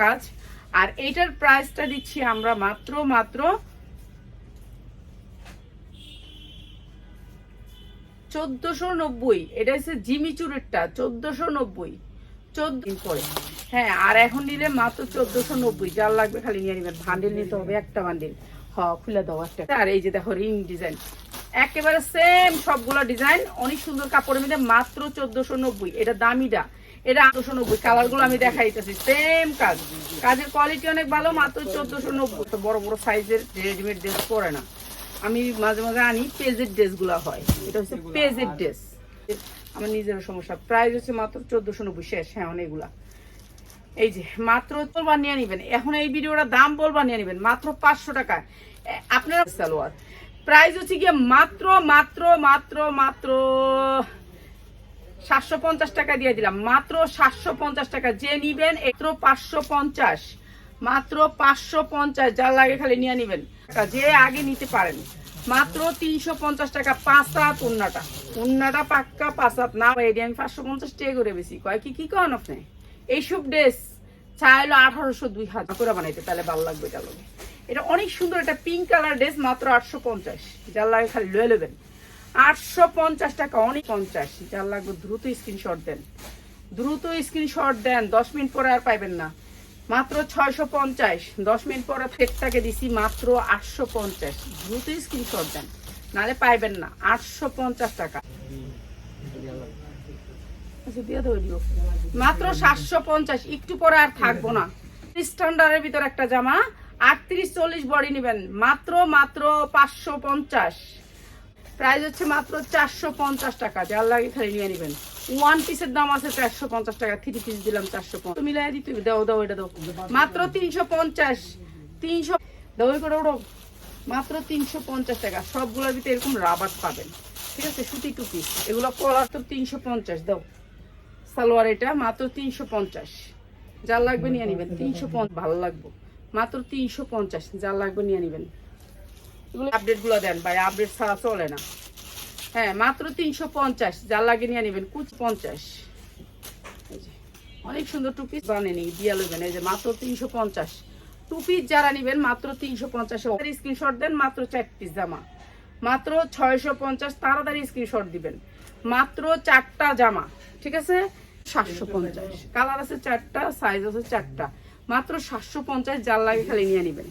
কাজ। আর এইটার প্রাইসটা দিচ্ছি আমরা মাত্র মাত্র চোদ্দশো নব্বই। এটা হচ্ছে চোদ্দশো নব্বই। চোদ্দ পরে হ্যাঁ আর এখন নিলে মাত্র চোদ্দশো নব্বই। যার লাগবে খালি নিয়ে নেবেন। বান্ডিল নিতে হবে, একটা বান্ডিল হ, খুলে দাও, একটা। আর এই যে দেখো রিং ডিজাইন একেবারে সেম সবগুলো ডিজাইন অনেক সুন্দর কাপড়ের মধ্যে মাত্র চোদ্দশো নব্বই। এটা দামিটা। এটা আটশো নব্বই আমি দেখাই দিতেছি সেম কাজ। কাজের কোয়ালিটি অনেক ভালো মাত্র চোদ্দশো নব্বই। বড় বড় সাইজের রেডিমেড ড্রেস পরে না। আমি মাঝে মাঝে আনি পেজের ড্রেসগুলা হয়। এটা হচ্ছে পেজের ড্রেস আমার নিজের সমস্যা। প্রাইস হচ্ছে মাত্র চোদ্দশো নব্বই শেষ। হ্যাঁ অনেকগুলা। এই যে মাত্র বলবা নিয়ে নিবেন এখন এই ভিডিওটা দাম বলবা নিয়ে নিবেন মাত্র পাঁচশো টাকা। আপনারা সালোয়ার। প্রাইস হচ্ছে গিয়ে মাত্র মাত্র মাত্র মাত্র সাতশো পঞ্চাশ টাকা দিয়ে দিলাম। মাত্র সাতশো পঞ্চাশ টাকা। যে নিবেন পাঁচশো পঞ্চাশ। মাত্র পাঁচশো পঞ্চাশ। যার লাগে খালি নিয়ে নিবেন। যে আগে নিতে পারেন। মাত্র তিনশো পঞ্চাশ টাকা উন্নাটা। উন্নাটা পাক্কা পাঁচ না আমি পাঁচশো পঞ্চাশ টাকা করে বেশি। কয়, কি কি কন আপনি? এইসব ড্রেস চাইলো আঠারোশো দুই হাজার। করে বানাইতে, তাহলে ভালো লাগবে এটা এটা অনেক সুন্দর এটা পিঙ্ক কালার ড্রেস মাত্র আটশো পঞ্চাশ। যার লাগে খালি লয়ে নেবেন আটশো পঞ্চাশ টাকা, অনেক পঞ্চাশ। যার লাগবে দ্রুত স্ক্রিনশট দেন। দ্রুত স্ক্রিনশট দেন, দশ মিনিট পরে আর পাইবেন না। মাত্র ছয়শো পঞ্চাশ, দশ মিনিট পরে ফেরটাকে দিছি, মাত্র আটশো পঞ্চাশ। দ্রুত স্ক্রিনশট দেন, নালে পাইবেন না, আটশো পঞ্চাশ টাকা। আচ্ছা। মাত্র সাতশো পঞ্চাশ, একটু পরে আর থাকব না। স্ট্যান্ডার্ডের ভিতর একটা জামা, আটত্রিশ চল্লিশ বডি নেবেন। মাত্র মাত্র পাঁচশো পঞ্চাশ। প্রাইস হচ্ছে মাত্র চারশো পঞ্চাশ টাকা। যার লাগে খালি নিয়ে নেবেন। ওয়ান পিসের দাম আছে চারশো পঞ্চাশ টাকা। থ্রি পিস দিলাম চারশো পঞ্চাশ। মিলাই দিতে। দাও দাও, এটা দাও। মাত্র তিনশো পঞ্চাশ। তিনশো দাও করে মাত্র তিনশো পঞ্চাশ টাকা। সবগুলোর ভিতরে এরকম রাবার পাবেন। ঠিক আছে? সুতি টু পিস এগুলো কলার তো তিনশো পঞ্চাশ। দাও। সালোয়ার এটা, মাত্র তিনশো পঞ্চাশ। যার লাগবে নিয়ে নেবেন। তিনশো ভালো লাগবে। মাত্র তিনশো পঞ্চাশ। যার লাগবে নিয়ে নেবেন। এগুলো আপডেটগুলো দেন ভাই আপডেট ছাড়া চলে না। হ্যাঁ মাত্র তিনশো পঞ্চাশ যার লাগে নিয়ে নেবেন কুচ পঞ্চাশ। অনেক সুন্দর টু পিস বানিয়ে নিই দিয়া লবেন এই যে মাত্র তিনশো পঞ্চাশ। টু পিস যারা নেবেন মাত্র তিনশো পঞ্চাশ স্ক্রিনশট দেন মাত্র চার পিস জামা। মাত্র ছয়শো পঞ্চাশ তাড়াতাড়ি স্ক্রিনশট দিবেন। মাত্র চারটা জামা ঠিক আছে? সাতশো পঞ্চাশ। কালার আছে চারটা সাইজ আছে চারটা। মাত্র সাতশো পঞ্চাশ যার লাগে খালি নিয়ে নেবেন।